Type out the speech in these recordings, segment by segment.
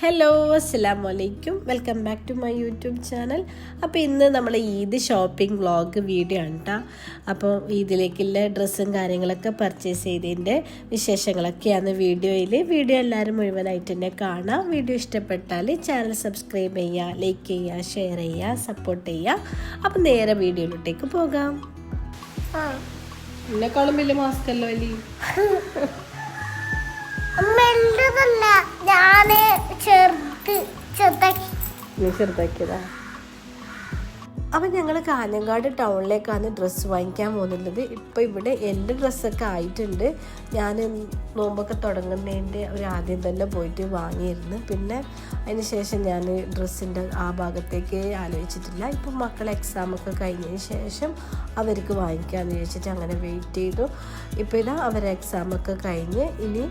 Hello അസ്സാം വലൈക്കും welcome back to my YouTube channel അപ്പോൾ ഇന്ന് നമ്മൾ ഈദ് ഷോപ്പിംഗ് വ്ളോഗ് വീഡിയോ ആണ് കേട്ടോ അപ്പോൾ ഈദിലേക്കുള്ള ഡ്രസ്സും കാര്യങ്ങളൊക്കെ പർച്ചേസ് ചെയ്തതിന്റെ വിശേഷങ്ങളൊക്കെയാണ് വീഡിയോയിൽ വീഡിയോ എല്ലാവരും മുഴുവനായിട്ട് തന്നെ കാണാം. വീഡിയോ ഇഷ്ടപ്പെട്ടാൽ ചാനൽ സബ്സ്ക്രൈബ് ചെയ്യുക ലൈക്ക് ചെയ്യുക ഷെയർ ചെയ്യുക സപ്പോർട്ട് ചെയ്യുക. അപ്പോൾ നേരെ വീഡിയോയിലോട്ടേക്ക് പോകാം. ആ. എന്നെക്കാളും വലിയ മാസ്ക് അല്ലോ ചെറുതാക്കിയതാ. അപ്പം ഞങ്ങൾ കാഞ്ഞങ്ങാട് ടൗണിലേക്കാണ് ഡ്രസ്സ് വാങ്ങിക്കാൻ പോകുന്നുള്ളത് ഇപ്പോൾ ഇവിടെ എന്റെ ഡ്രസ്സൊക്കെ ആയിട്ടുണ്ട്. ഞാൻ നോമ്പൊക്കെ തുടങ്ങുന്നതിന്റെ ഒരു ആദ്യം തന്നെ പോയിട്ട് വാങ്ങിയിരുന്നു. പിന്നെ അതിന് ശേഷം ഞാൻ ഡ്രസ്സിന്റെ ആ ഭാഗത്തേക്ക് ആലോചിച്ചിട്ടില്ല. ഇപ്പം മക്കളെ എക്സാമൊക്കെ കഴിഞ്ഞതിന് ശേഷം അവർക്ക് വാങ്ങിക്കാമെന്ന് ചോദിച്ചിട്ട് അങ്ങനെ വെയിറ്റ് ചെയ്തു. ഇപ്പോൾ ഇതാ അവരെ എക്സാമൊക്കെ കഴിഞ്ഞ് ഇനി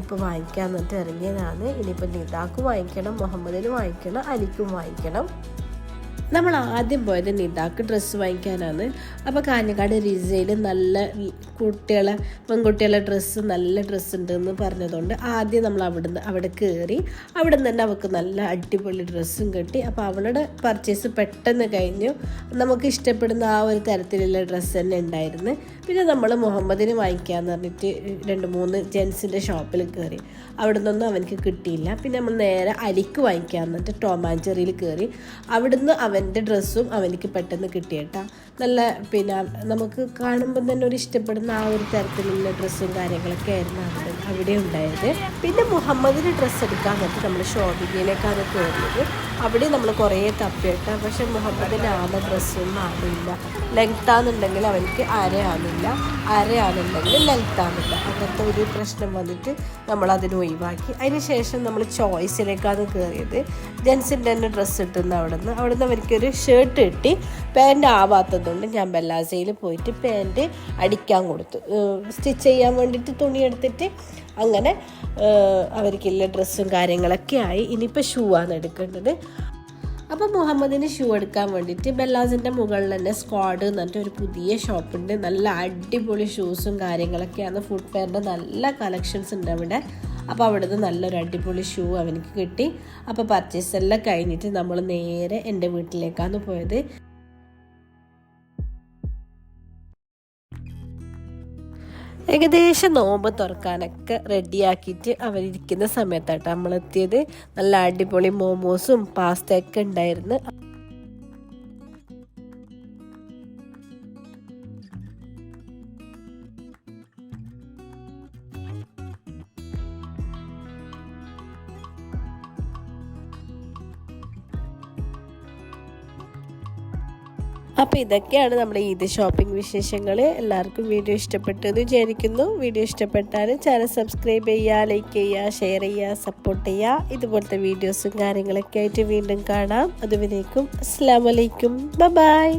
ഇപ്പോൾ വാങ്ങിക്കാൻ എന്നിട്ട് ഇറങ്ങിയതാണ്. ഇനിയിപ്പോൾ നിതാക്കും വാങ്ങിക്കണം മുഹമ്മദിന് വാങ്ങിക്കണം അലിക്കും വാങ്ങിക്കണം. നമ്മൾ ആദ്യം പോയത് നിതാക്ക് ഡ്രസ്സ് വാങ്ങിക്കാനാണ്. അപ്പോൾ കാഞ്ഞങ്ങാട് റിസയിൽ നല്ല കുട്ടികളെ പെൺകുട്ടികളെ ഡ്രസ്സ് നല്ല ഡ്രസ്സ് ഉണ്ടെന്ന് പറഞ്ഞതുകൊണ്ട് ആദ്യം നമ്മൾ അവിടുന്ന് അവിടെ കയറി അവിടെ നിന്ന് തന്നെ അവൾക്ക് നല്ല അടിപൊളി ഡ്രസ്സും കിട്ടി. അപ്പോൾ അവളുടെ പർച്ചേസ് പെട്ടെന്ന് കഴിഞ്ഞു. നമുക്ക് ഇഷ്ടപ്പെടുന്ന ആ ഒരു തരത്തിലുള്ള ഡ്രസ്സ് തന്നെ ഉണ്ടായിരുന്നു. പിന്നെ നമ്മൾ മുഹമ്മദിന് വാങ്ങിക്കാന്ന് പറഞ്ഞിട്ട് രണ്ട് മൂന്ന് ജെൻസിന്റെ ഷോപ്പിൽ കയറി അവിടെ നിന്നൊന്നും അവനക്ക് കിട്ടിയില്ല. പിന്നെ നമ്മൾ നേരെ അലിക്ക് വാങ്ങിക്കാൻ എന്നിട്ട് ടോമാഞ്ചെറിയിൽ കയറി അവിടുന്ന് അവന്റെ ഡ്രസ്സും അവനിക്ക് പെട്ടെന്ന് കിട്ടിയേട്ടാ നല്ല പിന്നെ നമുക്ക് കാണുമ്പോൾ തന്നെ ഒരു ഇഷ്ടപ്പെടുന്ന ആ ഒരു തരത്തിലുള്ള ഡ്രസ്സും കാര്യങ്ങളൊക്കെ ആയിരുന്നു അവിടെ അവിടെ ഉണ്ടായത്. പിന്നെ മുഹമ്മദിന് ഡ്രസ്സ് എടുക്കാൻ വേണ്ടി നമ്മൾ ഷോപ്പിങ്ങിനേക്കാണ് കയറിയത് അവിടെ നമ്മൾ കുറേ തപ്പിയിട്ട പക്ഷെ മുഹമ്മദിന് ആന ഡ്രസ്സൊന്നും ആണില്ല ലെങ്ത് ആണെന്നുണ്ടെങ്കിൽ അവനിക്ക് അരയാണില്ല അരയാണെന്നുണ്ടെങ്കിൽ ലെങ്ത് ആണില്ല അങ്ങനത്തെ ഒരു പ്രശ്നം വന്നിട്ട് നമ്മൾ അതിന് ഒഴിവാക്കി. അതിന് ശേഷം നമ്മൾ ചോയ്സിലേക്കാണ് കയറിയത് ജെൻസിന്റെ തന്നെ ഡ്രസ്സ് കിട്ടുന്ന അവിടെ നിന്ന് അവിടെ നിന്ന് അവർക്കൊരു ഷർട്ട് കിട്ടി പാന്റ് ആവാത്തതുകൊണ്ട് ഞാൻ ബെല്ലാസയിൽ പോയിട്ട് പാന്റ് അടിക്കാൻ കൊടുത്തു. സ്റ്റിച്ച് ചെയ്യാൻ വേണ്ടിയിട്ട് തുണി എടുത്തിട്ട് അങ്ങനെ അവർക്കുള്ള ഡ്രസ്സും കാര്യങ്ങളൊക്കെ ആയി. ഇനിയിപ്പോൾ ഷൂ ആണ് എടുക്കേണ്ടത്. അപ്പോൾ മുഹമ്മദിന് ഷൂ എടുക്കാൻ വേണ്ടിയിട്ട് ബെല്ലാസിന്റെ മുകളിൽ തന്നെ സ്ക്വാഡ് എന്ന് പറഞ്ഞിട്ട് ഒരു പുതിയ ഷോപ്പുണ്ട് നല്ല അടിപൊളി ഷൂസും കാര്യങ്ങളൊക്കെയാണ്. ഫുഡ് വെയറിന്റെ നല്ല കളക്ഷൻസ് ഉണ്ട് അവിടെ. അപ്പോൾ അവിടെ നിന്ന് നല്ലൊരു അടിപൊളി ഷൂ അവനക്ക് കിട്ടി. അപ്പോൾ പർച്ചേസ് എല്ലാം കഴിഞ്ഞിട്ട് നമ്മൾ നേരെ എന്റെ വീട്ടിലേക്കാണ് പോയത്. ഏകദേശം നോമ്പ് തുറക്കാനൊക്കെ റെഡിയാക്കിയിട്ട് അവരിക്കുന്ന സമയത്താട്ടോ നമ്മളെത്തിയത്. നല്ല അടിപൊളി മോമോസും പാസ്തയൊക്കെ ഉണ്ടായിരുന്നു. അപ്പോൾ ഇതൊക്കെയാണ് നമ്മുടെ ഈദ് ഷോപ്പിംഗ് വിശേഷങ്ങൾ എല്ലാവർക്കും വീഡിയോ ഇഷ്ടപ്പെട്ടെന്ന് വിചാരിക്കുന്നു. വീഡിയോ ഇഷ്ടപ്പെട്ടാൽ ചാനൽ സബ്സ്ക്രൈബ് ചെയ്യുക ലൈക്ക് ചെയ്യുക ഷെയർ ചെയ്യുക സപ്പോർട്ട് ചെയ്യുക. ഇതുപോലത്തെ വീഡിയോസും കാര്യങ്ങളൊക്കെ ആയിട്ട് വീണ്ടും കാണാം. അതുവരേക്കും അസ്സാം വലൈക്കും ബൈ